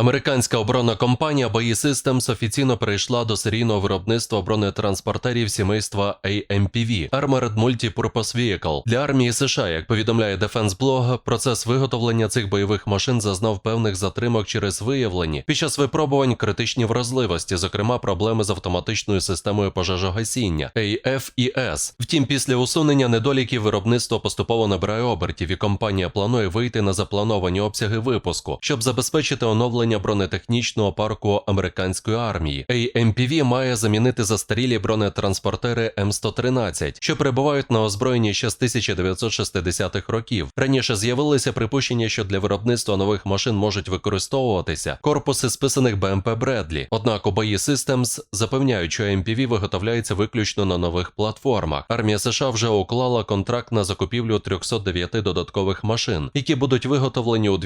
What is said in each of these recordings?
Американська оборонна компанія BAE Systems офіційно перейшла до серійного виробництва бронетранспортерів сімейства AMPV Armored Multi-Purpose Vehicle. для армії США. Як повідомляє Defense Blog, процес виготовлення цих бойових машин зазнав певних затримок через виявлені під час випробувань критичні вразливості, зокрема проблеми з автоматичною системою пожежогасіння AFES. Втім, після усунення недоліків виробництво поступово набирає обертів, і компанія планує вийти на заплановані обсяги випуску, щоб забезпечити оновлення бронетехнічного парку американської армії. AMPV має замінити застарілі бронетранспортери М113, що перебувають на озброєнні ще з 1960-х років. Раніше з'явилися припущення, що для виробництва нових машин можуть використовуватися корпуси списаних БМП Бредлі. Однак у BAE Systems запевняють, що AMPV виготовляється виключно на нових платформах. Армія США вже уклала контракт на закупівлю 309 додаткових машин, які будуть виготовлені у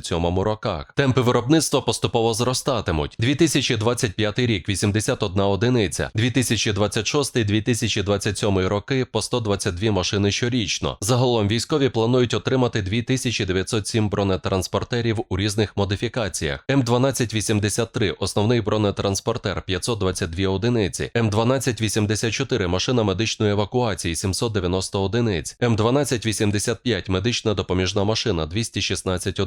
2025-2027 роках. Темпи виробництва поступово зростатимуть. 2025 рік 81 одиниця, 2026-2027 роки по 122 машини щорічно. Загалом військові планують отримати 2907 бронетранспортерів у різних модифікаціях. М1283 основний бронетранспортер 522 одиниці, М1284 машина медичної евакуації 790 одиниць, М1285 медична допоміжна машина 216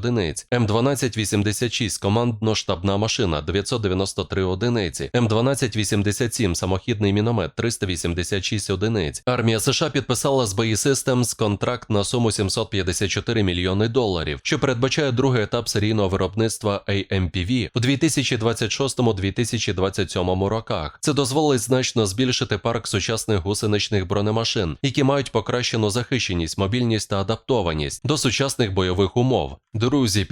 одиниць, М1286 командно-штабна машина 993 одиниці, М1287 самохідний міномет 386 одиниць. Армія США підписала з BAE Systems контракт на суму 754 мільйони доларів, що передбачає другий етап серійного виробництва AMPV у 2026-2027 роках. Це дозволить значно збільшити парк сучасних гусеничних бронемашин, які мають покращену захищеність, мобільність та адаптованість до сучасних бойових умов. Друзі,